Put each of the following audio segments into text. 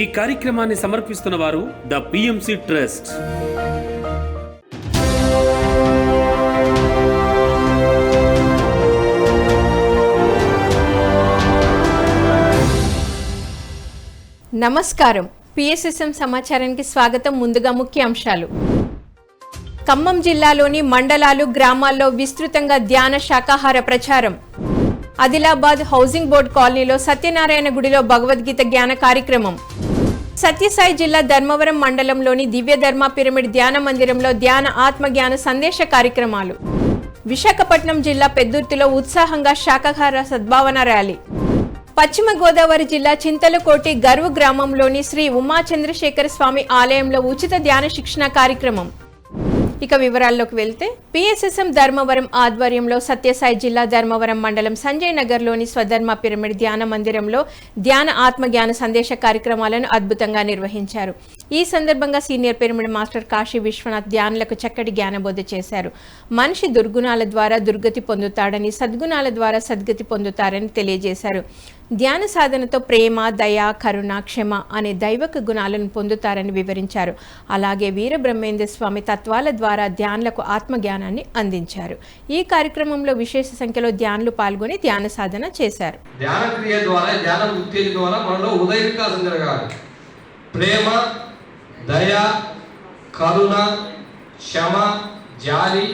ఈ కార్యక్రమాన్ని సమర్పిస్తున్న వారు ద పిఎంసి ట్రస్ట్ నమస్కారం. పిఎస్ఎస్ఎం సమాచారానికి స్వాగతం. ముందుగా ముఖ్య అంశాలు ఖమ్మం జిల్లాలోని మండలాలు గ్రామాల్లో విస్తృతంగా ధ్యాన శాకాహార ప్రచారం. ఆదిలాబాద్ హౌసింగ్ బోర్డ్ కాలనీలో సత్యనారాయణ గుడిలో భగవద్గీత జ్ఞాన కార్యక్రమం. సత్యసాయి జిల్లా ధర్మవరం మండలంలోని దివ్యధర్మ పిరమిడ్ ధ్యాన మందిరంలో ధ్యాన ఆత్మ జ్ఞాన సందేశ కార్యక్రమాలు. విశాఖపట్నం జిల్లా పెద్దుర్తిలో ఉత్సాహంగా శాకాహార సద్భావన ర్యాలీ. పశ్చిమ గోదావరి జిల్లా చింతలకోటి గర్వ్ గ్రామంలోని శ్రీ ఉమా చంద్రశేఖర స్వామి ఆలయంలో ఉచిత ధ్యాన శిక్షణ కార్యక్రమం. ఇక వివరాల్లోకి వెళ్తే పిఎస్ఎస్ఎం ధర్మవరం ఆధ్వర్యంలో సత్యసాయి జిల్లా ధర్మవరం మండలం సంజయ్ నగర్లోని స్వధర్మ పిరమిడ్ ధ్యాన మందిరంలో ధ్యాన ఆత్మ జ్ఞాన సందేశ కార్యక్రమాలను అద్భుతంగా నిర్వహించారు. ఈ సందర్భంగా senior pyramid master Kashi Vishwanath ధ్యానులకు చక్కటి జ్ఞానబోధ చేశారు. మనిషి దుర్గుణాల ద్వారా దుర్గతి పొందుతాడని సద్గుణాల ద్వారా సద్గతి పొందుతారని తెలియజేశారు. ధ్యాన సాధనతో ప్రేమ దయ కరుణ క్షమ అనే దైవక గుణాలను పొందుతారని వివరించారు. అలాగే వీరబ్రహ్మేంద్ర స్వామి తత్వాల ద్వారా ధ్యానులకు ఆత్మజ్ఞానాన్ని అందించారు. ఈ కార్యక్రమంలో విశేష సంఖ్యలో ధ్యానులు పాల్గొని ధ్యాన సాధన చేశారు. ధ్యాన క్రియ ద్వారా ధ్యాన ఉత్తేజ ద్వారా మనలో ఉదయ వికాసం జరగాలి. ప్రేమ దయ కరుణ క్షమ జాలి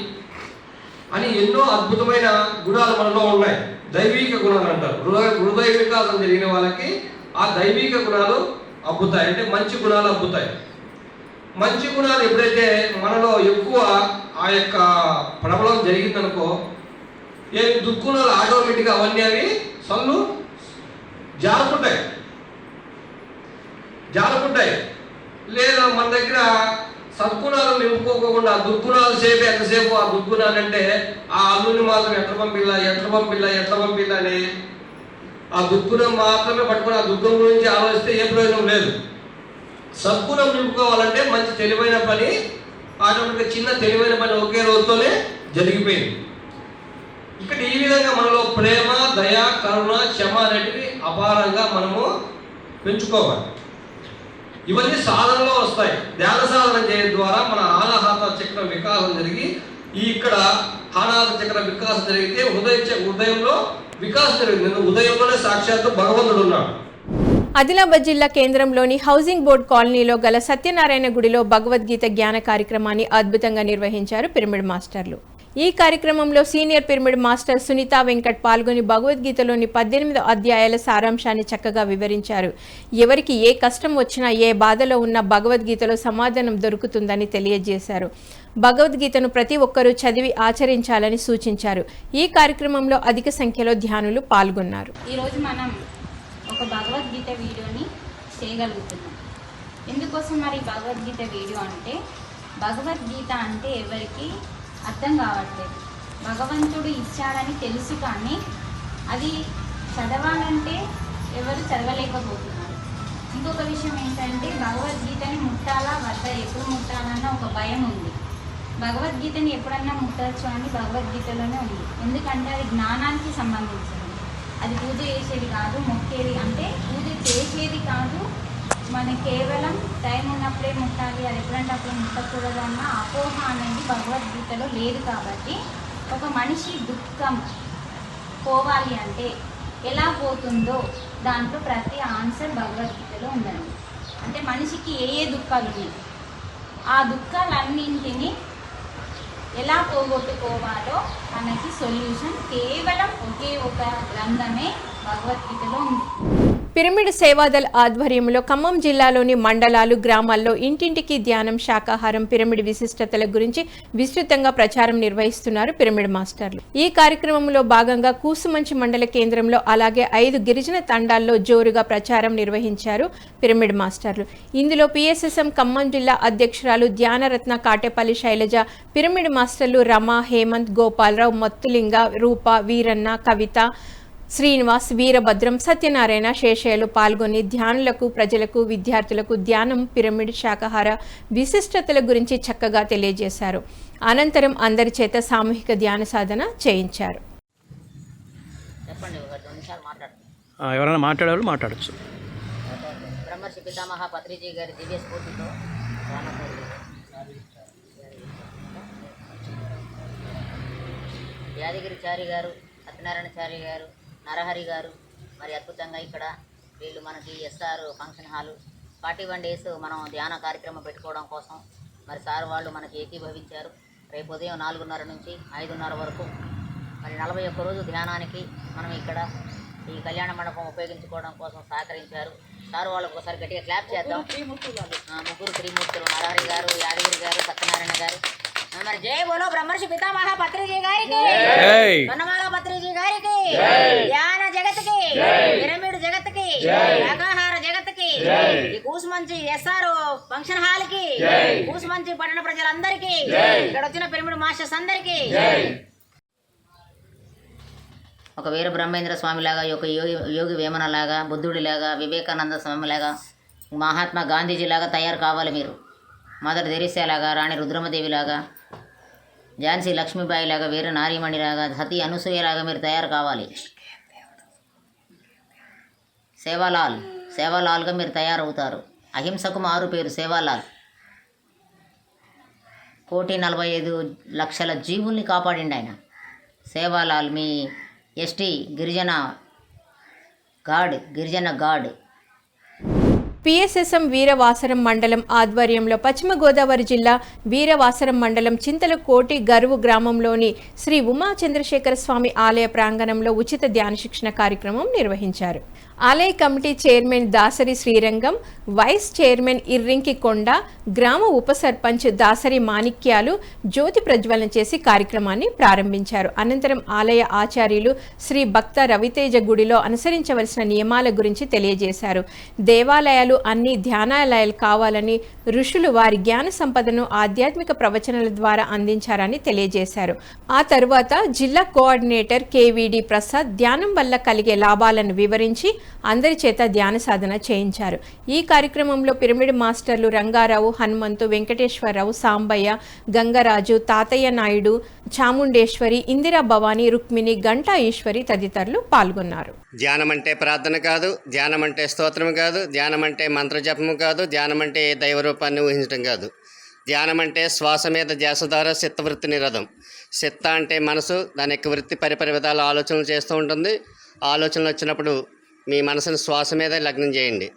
అని ఎన్నో అద్భుతమైన గుణాలు మనలో ఉన్నాయి. దైవిక గుణాలు అంటారు. హృదయ హృదయ వికాసం జరిగిన వాళ్ళకి ఆ దైవిక గుణాలు అబ్బుతాయి. అంటే మంచి గుణాలు అబ్బుతాయి. మంచి గుణాలు ఎప్పుడైతే మనలో ఎక్కువ ఆ యొక్క ప్రబలం జరిగిందనుకో ఏ దుర్గుణాలు ఆటోమేటిక్గా అవన్నీ అవి సొల్లు జారుకుంటాయి. జారుకుంటాయి. లేదా మన దగ్గర సద్గుణాలు నింపుకోకుండా దుర్గుణాలు సేపు ఎంతసేపు? ఆ దుర్గుణాలు అంటే ఆ అల్లుని మాత్రం ఎట్ల పంపిల్లా? ఎట్ల పంపిల్లా? ఎట్ల పంపిల్లా అని ఆ దుర్గుణం మాత్రమే పట్టుకుని ఆ దుర్గం గురించి ఆలోచిస్తే ఏ ప్రయోజనం లేదు. సద్గుణం నింపుకోవాలంటే మంచి తెలివైన పని ఆటోమేటిక్గా చిన్న తెలివైన పని ఒకే రోజుతోనే జరిగిపోయింది. ఇక్కడ ఈ విధంగా మనలో ప్రేమ దయ కరుణ క్షమ అనేటివి అపారంగా మనము పెంచుకోవాలి. ఇవన్నీ సాధనలో వస్తాయి. ధ్యాన సాధన చేయడం ద్వారా మన ఆనాహాత చక్ర వికాసం జరిగి ఈ ఇక్కడ ఆనాహత చక్ర వికాసం జరిగితే హృదయ చ- హృదయంలో వికాసం జరిగింది ఉదయంలోనే సాక్షాత్తు భగవంతుడు ఉన్నాడు. ఆదిలాబాద్ జిల్లా కేంద్రంలోని హౌసింగ్ బోర్డ్ కాలనీలో గల సత్యనారాయణ గుడిలో భగవద్గీత జ్ఞాన కార్యక్రమాన్ని అద్భుతంగా నిర్వహించారు పిరమిడ్ మాస్టర్లు. ఈ కార్యక్రమంలో senior pyramid master Sunitha Venkat పాల్గొని భగవద్గీతలోని పద్దెనిమిది అధ్యాయాల సారాంశాన్ని చక్కగా వివరించారు. ఎవరికి ఏ కష్టం వచ్చినా ఏ బాధలో ఉన్న భగవద్గీతలో సమాధానం దొరుకుతుందని తెలియజేశారు. భగవద్గీతను ప్రతి ఒక్కరూ చదివి ఆచరించాలని సూచించారు. ఈ కార్యక్రమంలో అధిక సంఖ్యలో ధ్యానులు పాల్గొన్నారు. ఈరోజు మనం ఒక భగవద్గీత వీడియోని చేయగలుగుతున్నాం. ఎందుకోసం మరి భగవద్గీత వీడియో అంటే భగవద్గీత అంటే ఎవరికి అర్థం కావట్లేదు. భగవంతుడు ఇచ్చాడని తెలుసు కానీ అది చదవాలంటే ఎవరు చదవలేకపోతున్నారు. ఇంకొక విషయం ఏంటంటే భగవద్గీతని ముట్టాలా? వద్ద ఎప్పుడు ముట్టాలన్న ఒక భయం ఉంది. భగవద్గీతని ఎప్పుడన్నా ముట్టచ్చు అని భగవద్గీతలోనే ఉంది. ఎందుకంటే అది జ్ఞానానికి సంబంధించింది అది పూజ చేసేది కాదు మొక్కేది. అంటే పూజ చేసేది కాదు మన కేవలం టైం ఉన్నప్పుడే ముట్టాలి అది ఎప్పుడంటే అప్పుడు ముట్టకూడదు అన్న అపోహ అనేది భగవద్గీతలో లేదు కాబట్టి ఒక మనిషి దుఃఖం పోవాలి అంటే ఎలా పోతుందో దాంట్లో ప్రతి ఆన్సర్ భగవద్గీతలో ఉందండి. అంటే మనిషికి ఏ ఏ దుఃఖాలు ఉన్నాయి? ఆ దుఃఖాలన్నింటినీ ఎలా పోగొట్టుకోవాలో మనకి సొల్యూషన్ కేవలం ఒకే ఒక గ్రంథమే భగవద్గీతలో ఉంది. పిరమిడ్ సేవాదల్ ఆధ్వర్యంలో ఖమ్మం జిల్లాలోని మండలాలు గ్రామాల్లో ఇంటింటికి ధ్యానం శాకాహారం పిరమిడ్ విశిష్టతల గురించి విస్తృతంగా ప్రచారం నిర్వహిస్తున్నారు పిరమిడ్ మాస్టర్లు. ఈ కార్యక్రమంలో భాగంగా కూసుమంచి మండల కేంద్రంలో అలాగే ఐదు గిరిజన తండాల్లో జోరుగా ప్రచారం నిర్వహించారు పిరమిడ్ మాస్టర్లు. ఇందులో పిఎస్ఎస్ఎం ఖమ్మం జిల్లా అధ్యక్షురాలు ధ్యానరత్న కాటేపల్లి శైలజ పిరమిడ్ మాస్టర్లు రమ హేమంత్ గోపాలరావు మత్తులింగ రూప వీరన్న కవిత శ్రీనివాస్ వీరభద్రం సత్యనారాయణ శేషయ్యలు పాల్గొని ధ్యానులకు ప్రజలకు విద్యార్థులకు ధ్యానం పిరమిడ్ శాకాహార విశిష్టతల గురించి చక్కగా తెలియజేశారు. అనంతరం అందరి చేత సామూహిక ధ్యాన సాధన చేయించారు. ఎవరైనా మాట్లాడేవాళ్ళు మాట్లాడచ్చు. బ్రహ్మర్షి పితామహ పత్రిజీ గారి దివ్య స్ఫూర్తితో రామకూరు యాదగిరిచారి గారు సత్యనారాయణచారి గారు నరహరి గారు. మరి అద్భుతంగా ఇక్కడ వీళ్ళు మనకి SR function hall forty one days మనం ధ్యాన కార్యక్రమం పెట్టుకోవడం కోసం మరి సార్ వాళ్ళు మనకి ఏకీభవించారు. రేపు ఉదయం నాలుగున్నర నుంచి ఐదున్నర వరకు మరి నలభై ఒక్క రోజు ధ్యానానికి మనం ఇక్కడ ఈ కళ్యాణ మండపం ఉపయోగించుకోవడం కోసం సహకరించారు. సార్ వాళ్ళకు ఒకసారి గట్టిగా క్లాప్ చేద్దాం. ముగ్గురు త్రిమూర్తులు. నరహరి గారు యాదగిరి గారు సత్యనారాయణ గారు. జై బోలో బ్రహ్మర్షి పితామహ పత్రిజీ గారికి వనమాల పత్రిజీ గారికి ధ్యాన జగత్కి పిరమిడ్ జగత్కి శాకాహార జగత్కి ఈ కూసుమంచి ఎస్ఆర్ ఫంక్షన్ హాల్కి కూసుమంచి పట్టణ ప్రజలందరికీ ఇక్కడ వచ్చిన పిరమిడ్ మాస్టర్స్ అందరికీ. ఒక వీర బ్రహ్మేంద్ర స్వామిలాగా ఒక యోగి యోగి వేమనలాగా బుద్ధుడిలాగా వివేకానంద స్వామిలాగా మహాత్మా గాంధీజీలాగా తయారు కావాలి మీరు. మదర్ తెరిసేలాగా రాణి రుద్రమదేవిలాగా ఝాన్సీ లక్ష్మీబాయిలాగా వీర నారీమణిలాగా సతీ అనసూయలాగా మీరు తయారు కావాలి. సేవాలాల్ సేవాలాల్గా మీరు తయారవుతారు. అహింసకు మారు పేరు సేవాలాల్. కోటి నలభై ఐదు లక్షల జీవుల్ని కాపాడిండి ఆయన. సేవాలాల్ మీ ఎస్టీ గిరిజన గాడ్ గిరిజన గాడ్. పిఎస్ఎస్ఎం వీరవాసరం మండలం ఆధ్వర్యంలో పశ్చిమ గోదావరి జిల్లా వీరవాసరం మండలం చింతలకోటి గరువు గ్రామంలోని శ్రీ ఉమా చంద్రశేఖర స్వామి ఆలయ ప్రాంగణంలో ఉచిత ధ్యాన శిక్షణ కార్యక్రమం నిర్వహించారు. ఆలయ committee chairman Dasari Srirangam vice chairman Irrinki కొండ గ్రామ ఉప సర్పంచ్ దాసరి మాణిక్యాలు జ్యోతి ప్రజ్వలన చేసి కార్యక్రమాన్ని ప్రారంభించారు. అనంతరం ఆలయ ఆచార్యులు శ్రీ భక్త రవితేజ గుడిలో అనుసరించవలసిన నియమాల గురించి తెలియజేశారు. దేవాలయాలు అన్ని ధ్యానాలయాలు కావాలని ఋషులు వారి జ్ఞాన సంపదను ఆధ్యాత్మిక ప్రవచనాల ద్వారా అందించారని తెలియజేశారు. ఆ తరువాత జిల్లా కోఆర్డినేటర్ కేవీడి ప్రసాద్ ధ్యానం వల్ల కలిగే లాభాలను వివరించి అందరి చేత ధ్యాన సాధన చేయించారు. ఈ కార్యక్రమంలో పిరమిడ్ మాస్టర్లు రంగారావు హనుమంతు వెంకటేశ్వరరావు సాంబయ్య గంగరాజు తాతయ్య నాయుడు చాముండేశ్వరి ఇందిరా భవాని రుక్మిణి గంటా ఈశ్వరి తదితరులు పాల్గొన్నారు. ధ్యానం అంటే ప్రార్థన కాదు ధ్యానం అంటే స్తోత్రం కాదు ధ్యానం అంటే మంత్రజపము కాదు ధ్యానం అంటే దైవరూపాన్ని ఊహించడం కాదు. ధ్యానం అంటే శ్వాస మీద ధ్యాస ద్వారా చిత్తవృత్తి నిరదం చిత్త అంటే మనసు దాని యొక్క వృత్తి పరిపరి విధాల ఆలోచనలు చేస్తూ ఉంటుంది. ఆలోచనలు వచ్చినప్పుడు మీ మనసును శ్వాస మీద లగ్నం చేయండి.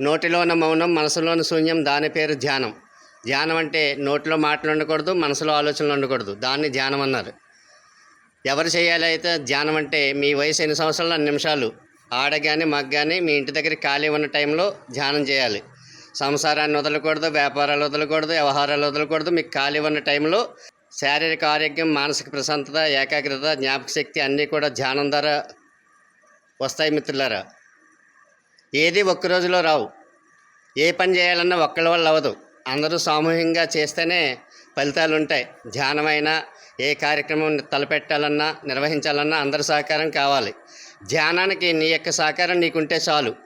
నోటిలో ఉన్న మౌనం మనసులోని శూన్యం దాని పేరు ధ్యానం. ధ్యానం అంటే నోటిలో మాటలు ఉండకూడదు మనసులో ఆలోచనలు ఉండకూడదు. దాన్ని ధ్యానం అన్నారు. ఎవరు చేయాలి అయితే ధ్యానం అంటే మీ వయసు ఎన్ని సంవత్సరాలు? అన్ని నిమిషాలు. ఆడ కానీ మగ కానీ మీ ఇంటి దగ్గర ఖాళీ ఉన్న టైంలో ధ్యానం చేయాలి. సంసారాన్ని వదలకూడదు వ్యాపారాలు వదలకూడదు వ్యవహారాలు వదలకూడదు. మీకు ఖాళీ ఉన్న టైంలో శారీరక ఆరోగ్యం మానసిక ప్రశాంతత ఏకాగ్రత జ్ఞాపక శక్తి అన్నీ కూడా ధ్యానం ద్వారా వస్తాయి మిత్రులారా. ఏది ఒక్క రోజులో రావు. ఏ పని చేయాలన్నా ఒక్కళ్ళ వల్ల అవ్వదు. అందరూ సామూహికంగా చేస్తేనే ఫలితాలు ఉంటాయి. ధ్యానమైనా ఏ కార్యక్రమం తలపెట్టాలన్నా నిర్వహించాలన్నా అందరి సహకారం కావాలి. ధ్యానానికి నీ యొక్క సహకారం నీకుంటే చాలు.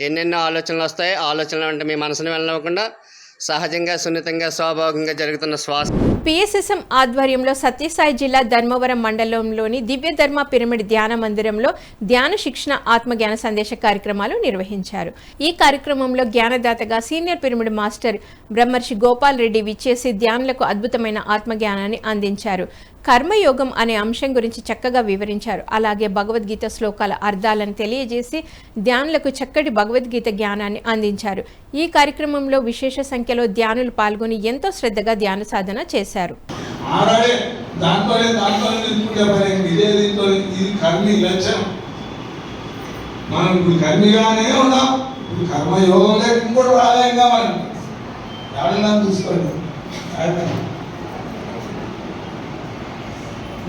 ఎన్నెన్నో ఆలోచనలు వస్తాయి. ఆలోచనలు అంటే మీ మనసును వెళ్ళనివ్వకుండా సహజంగా సున్నితంగా స్వాభావికంగా జరుగుతున్న శ్వాస పిఎస్ఎస్ఎం ఆధ్వర్యంలో సత్యసాయి జిల్లా ధర్మవరం మండలంలోని దివ్య ధర్మ పిరమిడ్ ధ్యాన మందిరంలో ధ్యాన శిక్షణ ఆత్మజ్ఞాన సందేశ కార్యక్రమాలు నిర్వహించారు. ఈ కార్యక్రమంలో జ్ఞానదాతగా సీనియర్ పిరమిడ్ మాస్టర్ బ్రహ్మర్షి గోపాల్ రెడ్డి విచ్చేసి ధ్యానులకు అద్భుతమైన ఆత్మజ్ఞానాన్ని అందించారు. కర్మయోగం అనే అంశం గురించి చక్కగా వివరించారు. అలాగే భగవద్గీత శ్లోకాల అర్థాలను తెలియజేసి ధ్యానులకు చక్కటి భగవద్గీత జ్ఞానాన్ని అందించారు. ఈ కార్యక్రమంలో విశేష సంఖ్యలో ధ్యానులు పాల్గొని ఎంతో శ్రద్ధగా ధ్యాన సాధన చేశారు. మనం ఇప్పుడు కర్మిగానే ఉన్నాం. ఇప్పుడు కర్మయోగం లేకుండా ఇంకోటి మనం ఎవరైనా చూసుకోండి ఆయన.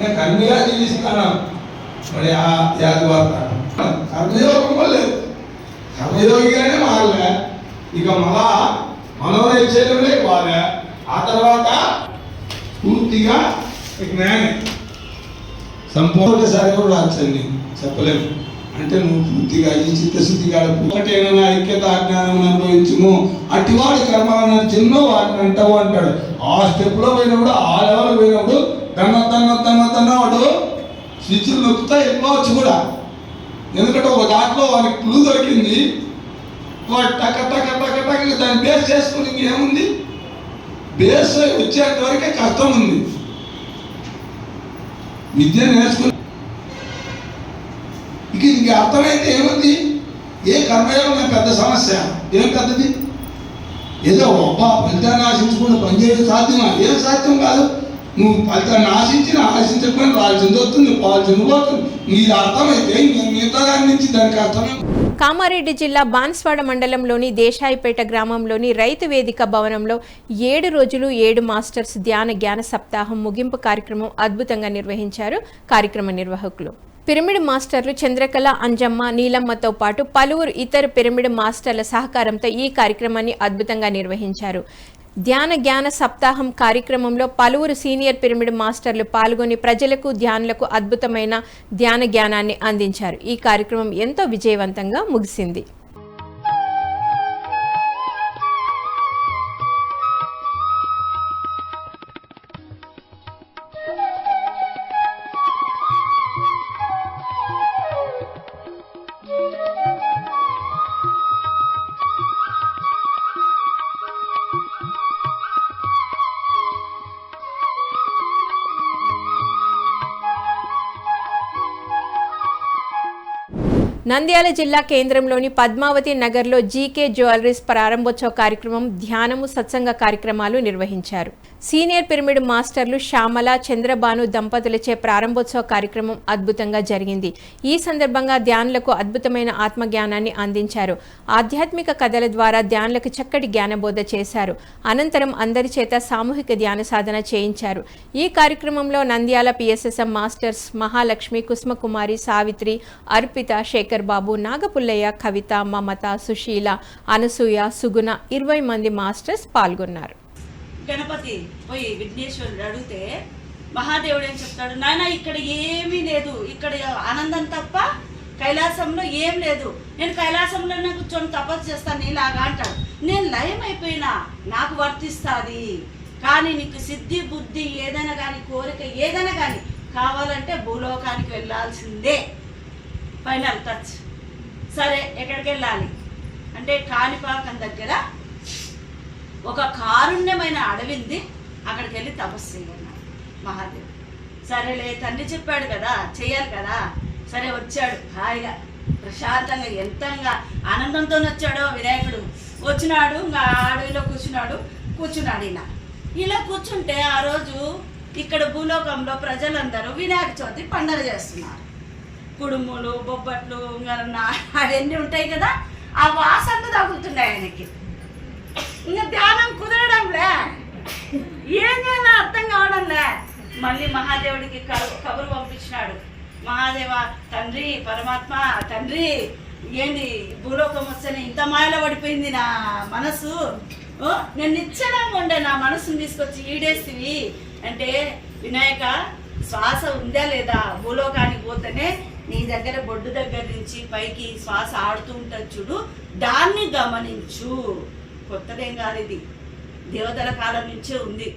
నేను కర్మిగా జీవిస్తాను మరి ఆ జాతి వార్త. కర్మయోగం లేదు. కర్మయోగిగానే మారలే. ఇక మళ్ళా మనోనైశ్వర్యంలో బాగా. ఆ తర్వాత పూర్తిగా జ్ఞాని. సంపూర్ణ సరిగ్గా రాచండి చెప్పలేము. అంటే నువ్వు పూర్తిగా ఈ చిత్తశుద్ధిగా ఒకటేనా ఐక్యత అజ్ఞానం అనుభవించుము. అటివాడి కర్మలను చిన్న వాటిని అంటావు అంటాడు. ఆ స్టెప్లో పోయినప్పుడు ఆ లెవెల్ పోయినప్పుడు తన తన తన తన వాడు స్విచ్లు నొక్కుతాయి ఎప్పుడవచ్చు కూడా. ఎందుకంటే ఒక దాంట్లో వానికి క్లూ దొరికింది. వాడు టక టక టక టక దాన్ని బేస్ చేసుకుని ఇంకేముంది? బేస్ వచ్చేంత వరకే కష్టం ఉంది. విద్య నేర్చుకుని ఇక ఇంక అర్థమైతే ఏముంది? ఏ కర్మయోగం పెద్ద సమస్య. ఏం పెద్దది? ఏదో ఒబ్బా ఫలితాన్ని ఆశించుకుంటూ పనిచేయడం సాధ్యమా? ఏం సాధ్యం కాదు. నువ్వు ఫలితాన్ని ఆశించిన ఆశించకపోయినా రాల్సింది వస్తుంది పాల్సింది పోతుంది. నీది అర్థమైతే మిగతా దాని నుంచి దానికి అర్థమే. కామారెడ్డి జిల్లా బాన్స్వాడ మండలంలోని దేశాయిపేట గ్రామంలోని రైతు వేదిక భవనంలో ఏడు రోజులు ఏడు మాస్టర్స్ ధ్యాన జ్ఞాన సప్తాహం ముగింపు కార్యక్రమం అద్భుతంగా నిర్వహించారు కార్యక్రమ నిర్వాహకులు. పిరమిడ్ మాస్టర్లు చంద్రకళ అంజమ్మ నీలమ్మతో పాటు పలువురు ఇతర పిరమిడ్ మాస్టర్ల సహకారంతో ఈ కార్యక్రమాన్ని అద్భుతంగా నిర్వహించారు. ధ్యాన జ్ఞాన సప్తాహం కార్యక్రమంలో పలువురు సీనియర్ పిరమిడ్ మాస్టర్లు పాల్గొని ప్రజలకు ధ్యానులకు అద్భుతమైన ధ్యాన జ్ఞానాన్ని అందించారు. ఈ కార్యక్రమం ఎంతో విజయవంతంగా ముగిసింది. నంద్యాల జిల్లా కేంద్రంలోని పద్మావతి నగర్లో జీకే జ్యువెలరీస్ ప్రారంభోత్సవ కార్యక్రమం ధ్యానము సత్సంగ కార్యక్రమాలు నిర్వహించారు. సీనియర్ పిరమిడ్ మాస్టర్లు శ్యామల చంద్రబాను దంపతులచే ప్రారంభోత్సవ కార్యక్రమం అద్భుతంగా జరిగింది. ఈ సందర్భంగా ధ్యానులకు అద్భుతమైన ఆత్మజ్ఞానాన్ని అందించారు. ఆధ్యాత్మిక కథల ద్వారా ధ్యానులకు చక్కటి జ్ఞానబోధ చేశారు. అనంతరం అందరి చేత సామూహిక ధ్యాన సాధన చేయించారు. ఈ కార్యక్రమంలో నంద్యాల పిఎస్ఎస్ఎం మాస్టర్స్ మహాలక్ష్మి కుస్మకుమారి సావిత్రి అర్పిత శేఖర్ బాబు నాగపుల్లయ్య కవిత మమత సుశీల అనసూయ సుగుణ ఇరవై మంది మాస్టర్స్ పాల్గొన్నారు. గణపతి పోయి విఘ్నేశ్వరుడు అడిగితే మహాదేవుడు ఏం చెప్తాడు? నాయన ఇక్కడ ఏమీ లేదు. ఇక్కడ ఆనందం తప్ప కైలాసంలో ఏం లేదు. నేను కైలాసంలోనే కూర్చొని తపస్సు చేస్తాను నీలాగా అంటాడు. నేను లయం నాకు వర్తిస్తుంది. కానీ నీకు సిద్ధి బుద్ధి ఏదైనా కానీ కోరిక ఏదైనా కానీ కావాలంటే భూలోకానికి వెళ్ళాల్సిందే. ఫైనల్ టచ్ సరే ఎక్కడికి వెళ్ళాలి అంటే కాణిపాకం దగ్గర ఒక కారుణ్యమైన అడవింది. అక్కడికి వెళ్ళి తపస్సు చేయన్నాడు మహాదేవుడు సరేలే తండ్రి చెప్పాడు కదా చేయాలి కదా. సరే వచ్చాడు. హాయిగా ప్రశాంతంగా ఎంతంగా ఆనందంతో వచ్చాడో వినాయకుడు. వచ్చినాడు ఇంకా అడవిలో కూర్చున్నాడు కూర్చున్నాడు ఇలా ఇలా కూర్చుంటే ఆ రోజు ఇక్కడ భూలోకంలో ప్రజలందరూ వినాయక చవితి పండగ చేస్తున్నారు. కుడుములు బొబ్బట్లు ఇంకా అవన్నీ ఉంటాయి కదా. ఆ వాసనలు తగులుతున్నాయి ఆయనకి. ఇంకా ధ్యానం కుదరడంలే ఏం చేయాలో అర్థం కావడంలే మళ్ళీ మహాదేవుడికి కబు- కబురు పంపించినాడు. మహాదేవ తండ్రి పరమాత్మ తండ్రి ఏంది భూలోకం వస్తేనే ఇంత మాయలో పడిపోయింది నా మనసు? ఓ, నేను నిశ్చలంగా ఉండే నా మనసును తీసుకొచ్చి ఈడేసివి అంటే వినాయక శ్వాస ఉందా లేదా? భూలోకానికి పోతేనే నీ దగ్గర బొడ్డు దగ్గర నుంచి పైకి శ్వాస ఆడుతూ ఉంటుంది చూడు. దాన్ని గమనించు. కొత్తదేం కాదు ఇది. దేవతల కాలం నుంచే ఉంది.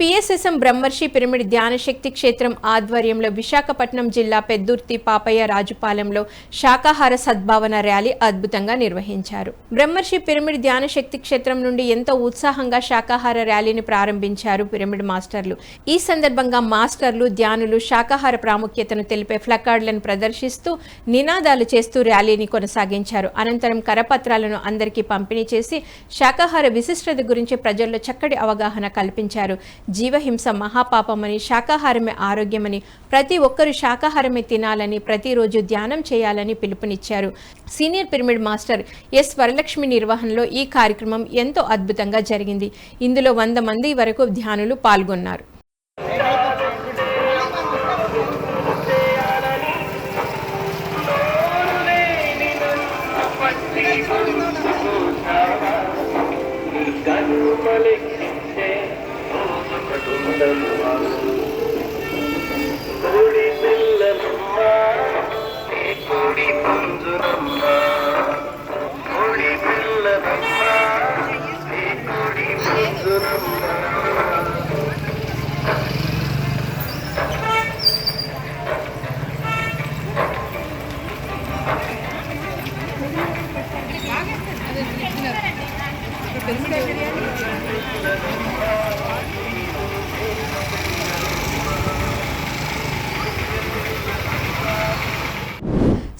పిఎస్ఎస్ఎం బ్రహ్మర్షి పిరమిడ్ ధ్యానశక్తి క్షేత్రం ఆధ్వర్యంలో విశాఖపట్నం జిల్లా పెద్దుర్తి పాపయ్య రాజుపాలెంలో శాకాహార సద్భావన ర్యాలీ అద్భుతంగా నిర్వహించారు. బ్రహ్మర్షి పిరమిడ్ ధ్యానశక్తి క్షేత్రం నుండి ఎంతో ఉత్సాహంగా శాకాహార ర్యాలీని ప్రారంభించారు పిరమిడ్ మాస్టర్లు. ఈ సందర్భంగా మాస్టర్లు ధ్యానులు శాకాహార ప్రాముఖ్యతను తెలిపే ఫ్లకార్డులను ప్రదర్శిస్తూ నినాదాలు చేస్తూ ర్యాలీని కొనసాగించారు. అనంతరం కరపత్రాలను అందరికీ పంపిణీ చేసి శాకాహార విశిష్టత గురించి ప్రజల్లో చక్కటి అవగాహన కల్పించారు. జీవహింస మహాపాపమని శాకాహారమే ఆరోగ్యమని ప్రతి ఒక్కరూ శాకాహారమే తినాలని ప్రతిరోజు ధ్యానం చేయాలని పిలుపునిచ్చారు. Senior pyramid master S Varalakshmi నిర్వహణలో ఈ కార్యక్రమం ఎంతో అద్భుతంగా జరిగింది. ఇందులో వంద మంది వరకు ధ్యానులు పాల్గొన్నారు.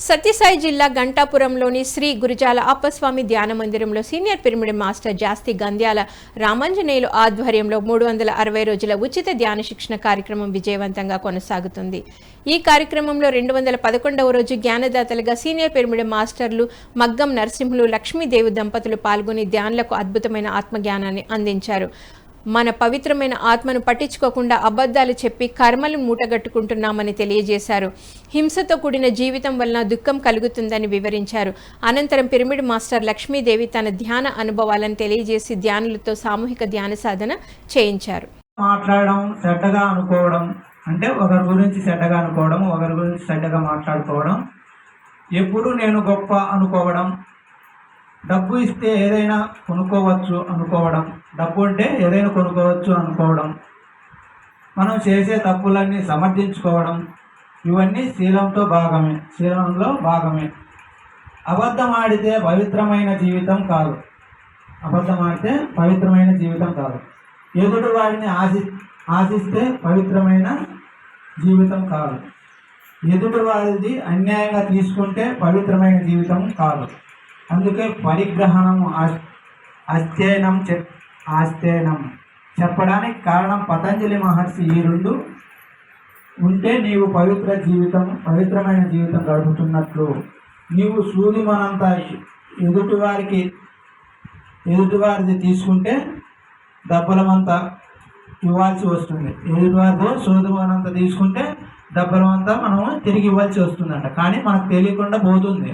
సత్యసాయి జిల్లా గంటాపురంలోని శ్రీ గురుజాల అప్పస్వామి ధ్యాన మందిరంలో senior pyramid master Jasti Gandhyala Ramanjaneyulu ఆధ్వర్యంలో మూడు వందల అరవై రోజుల ఉచిత ధ్యాన శిక్షణ కార్యక్రమం విజయవంతంగా కొనసాగుతుంది. ఈ కార్యక్రమంలో రెండు వందల పదకొండవ రోజు జ్ఞానదాతలుగా సీనియర్ పిరమిడ్ మాస్టర్లు మగ్గం నరసింహులు లక్ష్మీదేవి దంపతులు పాల్గొని ధ్యానులకు అద్భుతమైన ఆత్మజ్ఞానాన్ని అందించారు. మన పవిత్రమైన ఆత్మను పట్టించుకోకుండా అబద్ధాలు చెప్పి కర్మలు మూటగట్టుకుంటున్నామని తెలియజేశారు. హింసతో కూడిన జీవితం వలన దుఃఖం కలుగుతుందని వివరించారు. అనంతరం పిరమిడ్ మాస్టర్ లక్ష్మీదేవి తన ధ్యాన అనుభవాలను తెలియజేసి ధ్యానులతో సామూహిక ధ్యాన సాధన చేయించారు. మాట్లాడడం చెడ్డగా అనుకోవడం అంటే ఒకరి గురించి చెడ్డగా అనుకోవడం ఒకరి గురించి చెడ్డగా మాట్లాడుకోవడం ఎప్పుడు నేను గొప్ప అనుకోవడం డబ్బు ఇస్తే ఏదైనా కొనుక్కోవచ్చు అనుకోవడం. డబ్బు ఉంటే ఏదైనా కొనుక్కోవచ్చు అనుకోవడం. మనం చేసే తప్పులన్నీ సమర్థించుకోవడం. ఇవన్నీ శీలంతో భాగమే. శీలంలో భాగమే. అబద్ధం ఆడితే పవిత్రమైన జీవితం కాదు. అబద్ధం ఆడితే పవిత్రమైన జీవితం కాదు. ఎదుటి వాడిని ఆశి ఆశిస్తే పవిత్రమైన జీవితం కాదు. ఎదుటి వారిది అన్యాయంగా తీసుకుంటే పవిత్రమైన జీవితం కాదు. అందుకే పరిగ్రహణం అస్- అస్థేనం చెప్ ఆస్థ్యయనం చెప్పడానికి కారణం పతంజలి మహర్షి ఈ రెండు ఉంటే నీవు పవిత్ర జీవితం పవిత్రమైన జీవితం గడుపుతున్నట్లు. నీవు సూది మనంత ఎదుటివారికి ఎదుటివారిది తీసుకుంటే డబ్బలమంతా ఇవ్వాల్సి వస్తుంది. ఎదుటివారితో సోదమనంత తీసుకుంటే డబ్బులు అంతా మనం తిరిగి ఇవ్వాల్సి వస్తుందంట. కానీ మనకు తెలియకుండా పోతుంది.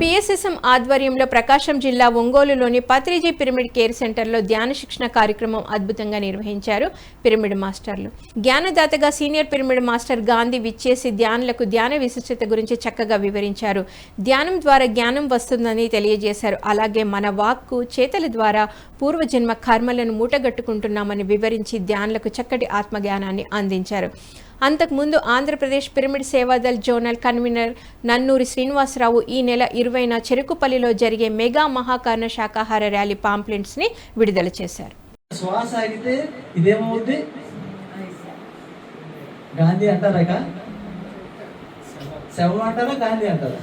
పిఎస్ఎస్ఎం ఆధ్వర్యంలో ప్రకాశం జిల్లా ఒంగోలులోని పత్రిజీ పిరమిడ్ కేర్ సెంటర్లో ధ్యాన శిక్షణ కార్యక్రమం అద్భుతంగా నిర్వహించారు పిరమిడ్ మాస్టర్లు. జ్ఞానదాతగా సీనియర్ పిరమిడ్ మాస్టర్ గాంధీ విచ్చేసి ధ్యానులకు ధ్యాన విశిష్టత గురించి చక్కగా వివరించారు. ధ్యానం ద్వారా జ్ఞానం వస్తుందని తెలియజేశారు. అలాగే మన వాక్కు చేతల ద్వారా పూర్వజన్మ కర్మలను మూటగట్టుకుంటున్నామని వివరించి ధ్యానులకు చక్కటి ఆత్మజ్ఞానాన్ని అందించారు. అంతకుముందు Andhra Pradesh pyramid Sevadal zonal convener Nannuri Srinivasa Rao ఈ నెల ఇరవైన చెరుకుపల్లిలో జరిగే మెగా మహాకర్ణ శాకాహార ర్యాలీ పాంప్లెంట్స్ని విడుదల చేశారు. శ్వాస ఆగితే ఇదేమవుద్ది? గాంధీ అంటారా శవం అంటారా గాంధీ అంటారా?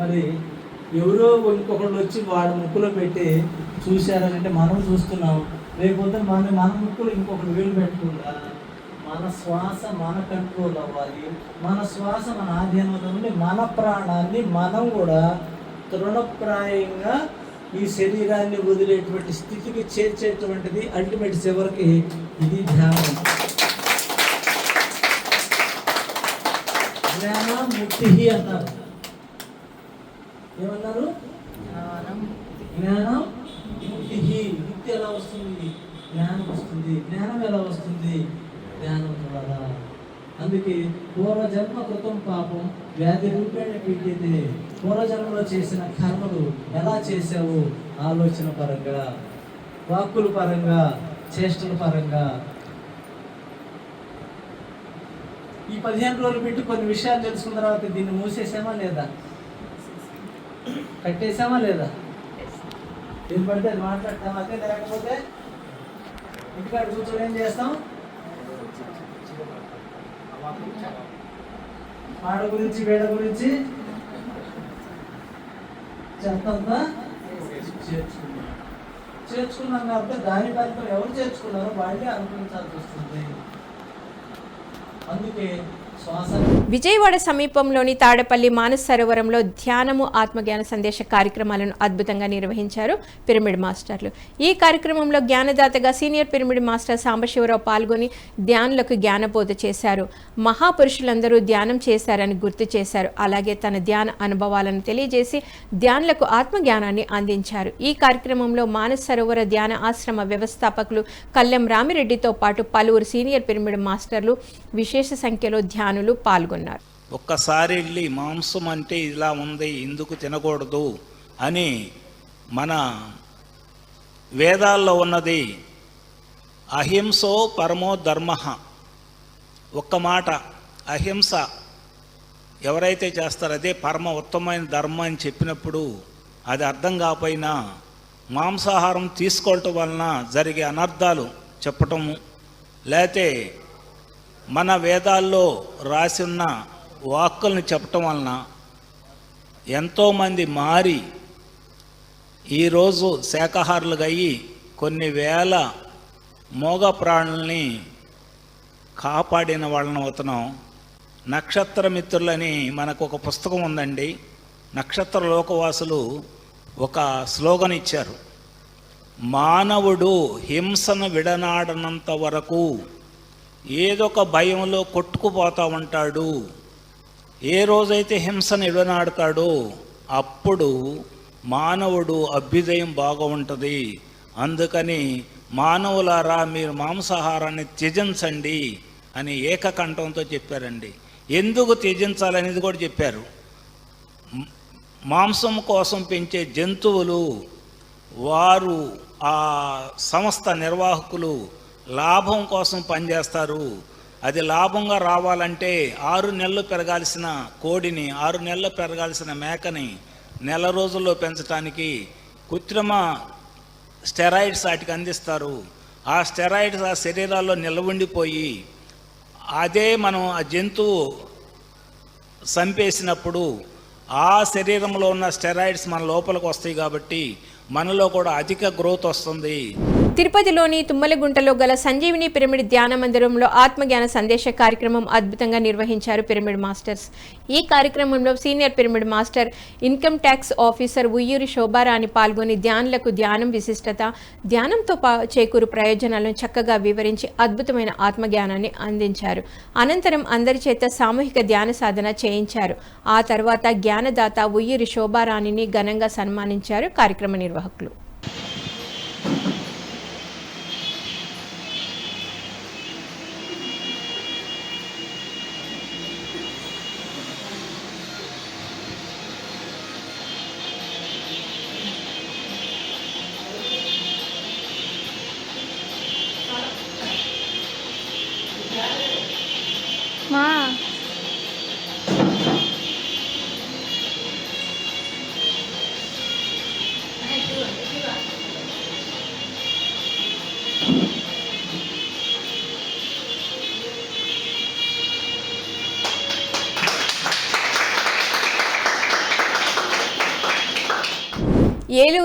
మరి ఎవరో ఇంకొకళ్ళు వచ్చి వాడు ముక్కులో పెట్టి చూశారనంటే మనం చూస్తున్నాం. రేపొద్దున మన మన ముక్కులో ఇంకొకటి వేలు పెట్టుకుంటా మన శ్వాస మన కంట్రోల్ అవ్వాలి. మన శ్వాస మన ఆధీనంలో ఉండి మన ప్రాణాన్ని మనం కూడా తృణప్రాయంగా ఈ శరీరాన్ని వదిలేటువంటి స్థితికి చేర్చేటువంటిది అల్టిమేట్ చివరికి ఇది ధ్యానం. జ్ఞాన ముక్తి అన్నారు ఏమన్నారు జ్ఞానం బుద్ధి బుద్ధి ఎలా వస్తుంది? జ్ఞానం వస్తుంది. జ్ఞానం ఎలా వస్తుంది? జ్ఞానం ద్వారా. అందుకే పూర్వజన్మ కృతం పాపం వ్యాధి రూపేణ పీడితే పూర్వజన్మలో చేసిన కర్మలు ఎలా చేసావు ఆలోచన పరంగా వాక్కుల పరంగా చేష్టల పరంగా. ఈ పదిహేను రోజులు పెట్టి కొన్ని విషయాలు తెలుసుకున్న తర్వాత దీన్ని మూసేసామా లేదా? కట్టేసామా లేదా? ఏది పడితే అది మాట్లాడతాం. అదే లేకపోతే ఇక్కడ కూర్చొని ఏం చేస్తాం? వాడ గురించి వీడ గురించి చెత్తంతా చేర్చుకున్నాం చేర్చుకున్నాం కాబట్టి దాని ఫలితం ఎవరు చేర్చుకున్నారో వాళ్ళే అనుభవించాల్సి వస్తుంది. అందుకే విజయవాడ సమీపంలోని తాడపల్లి మానస సరోవరంలో ధ్యానము ఆత్మజ్ఞాన సందేశ కార్యక్రమాలను అద్భుతంగా నిర్వహించారు పిరమిడ్ మాస్టర్లు. ఈ కార్యక్రమంలో జ్ఞానదాతగా సీనియర్ పిరమిడ్ మాస్టర్ సాంబశివరావు పాల్గొని ధ్యానులకు జ్ఞానబోధ చేశారు. మహాపురుషులందరూ ధ్యానం చేశారని గుర్తు చేశారు. అలాగే తన ధ్యాన అనుభవాలను తెలియజేసి ధ్యానులకు ఆత్మజ్ఞానాన్ని అందించారు. ఈ కార్యక్రమంలో మానస సరోవర ధ్యాన ఆశ్రమ వ్యవస్థాపకులు కల్లెం రామిరెడ్డితో పాటు పలువురు సీనియర్ పిరమిడ్ మాస్టర్లు విశేష సంఖ్యలో అభిమానులు పాల్గొన్నారు. ఒక్కసారి వెళ్ళి మాంసం అంటే ఇలా ఉంది ఎందుకు తినకూడదు అని మన వేదాల్లో ఉన్నది అహింసో పరమో ధర్మ. ఒక్క మాట అహింస ఎవరైతే చేస్తారో అదే పరమ ఉత్తమమైన ధర్మం అని చెప్పినప్పుడు అది అర్థం కాకపోయినా మాంసాహారం తీసుకోవటం వలన జరిగే అనర్థాలు చెప్పటము లేతే మన వేదాల్లో రాసిన్న వాక్కుల్ని చెప్పటం వలన ఎంతోమంది మారి ఈరోజు శాకాహారులుగా అయ్యి కొన్ని వేల మోగ ప్రాణుల్ని కాపాడిన వాళ్ళని అవుతున్నాం. నక్షత్ర మిత్రులని మనకు ఒక పుస్తకం ఉందండి. నక్షత్ర లోకవాసులు ఒక స్లోగన్ ఇచ్చారు. మానవుడు హింసను విడనాడనంత వరకు ఏదొక భయంలో కొట్టుకుపోతూ ఉంటాడు. ఏ రోజైతే హింసను విడనాడతాడో అప్పుడు మానవుడు అభ్యుదయం బాగా ఉంటుంది అందుకని మానవులారా మీరు మాంసాహారాన్ని త్యజించండి అని ఏకకంఠంతో చెప్పారండి. ఎందుకు త్యజించాలనేది కూడా చెప్పారు. మాంసం కోసం పెంచే జంతువులు వారు ఆ సంస్థ నిర్వాహకులు లాభం కోసం పనిచేస్తారు. అది లాభంగా రావాలంటే ఆరు నెలలు పెరగాల్సిన కోడిని ఆరు నెలలు పెరగాల్సిన మేకని నెల రోజుల్లో పెంచడానికి కృత్రిమ స్టెరాయిడ్స్ వాటికి అందిస్తారు. ఆ స్టెరాయిడ్స్ ఆ శరీరాల్లో నిలవండిపోయి అదే మనం ఆ జంతువు చంపేసినప్పుడు ఆ శరీరంలో ఉన్న స్టెరాయిడ్స్ మన లోపలికి వస్తాయి కాబట్టి మనలో కూడా అధిక గ్రోత్ వస్తుంది. తిరుపతిలోని తుమ్మలగుంటలో గల సంజీవిని పిరమిడ్ ధ్యాన మందిరంలో ఆత్మజ్ఞాన సందేశ కార్యక్రమం అద్భుతంగా నిర్వహించారు పిరమిడ్ మాస్టర్స్. ఈ కార్యక్రమంలో senior pyramid master income tax officer Uyyuri Shobharani పాల్గొని ధ్యానులకు ధ్యానం విశిష్టత ధ్యానంతో పా చేకూరు ప్రయోజనాలను చక్కగా వివరించి అద్భుతమైన ఆత్మజ్ఞానాన్ని అందించారు. అనంతరం అందరి చేత సామూహిక ధ్యాన సాధన చేయించారు. ఆ తర్వాత జ్ఞానదాత ఉయ్యూరి శోభారాణిని ఘనంగా సన్మానించారు కార్యక్రమ నిర్వాహకులు.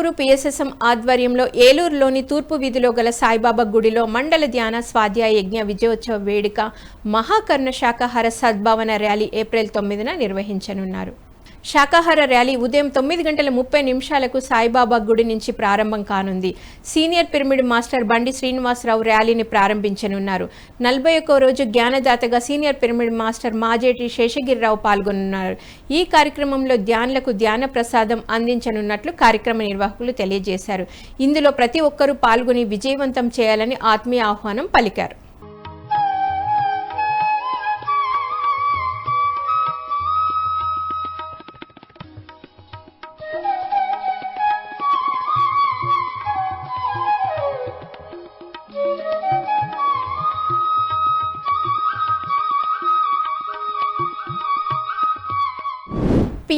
ఏలూరు పిఎస్ఎస్ఎం ఆధ్వర్యంలో ఏలూరులోని తూర్పు వీధిలో గల సాయిబాబా గుడిలో మండల ధ్యాన స్వాధ్యాయ యజ్ఞ విజయోత్సవ వేడుక మహాకర్ణ శాకాహార సద్భావన ర్యాలీ ఏప్రిల్ తొమ్మిదిన నిర్వహించనున్నారు. శాకాహార ర్యాలీ ఉదయం తొమ్మిది గంటల ముప్పై నిమిషాలకు సాయిబాబా గుడి నుంచి ప్రారంభం కానుంది. సీనియర్ పిరమిడ్ మాస్టర్ బండి శ్రీనివాసరావు ర్యాలీని ప్రారంభించనున్నారు. నలభై ఒక్కో రోజు జ్ఞానదాతగా senior pyramid master Majeti Seshagiri Rao పాల్గొనున్నారు. ఈ కార్యక్రమంలో ధ్యానులకు ధ్యాన ప్రసాదం అందించనున్నట్లు కార్యక్రమ నిర్వాహకులు తెలియజేశారు. ఇందులో ప్రతి ఒక్కరూ పాల్గొని విజయవంతం చేయాలని ఆత్మీయ ఆహ్వానం పలికారు.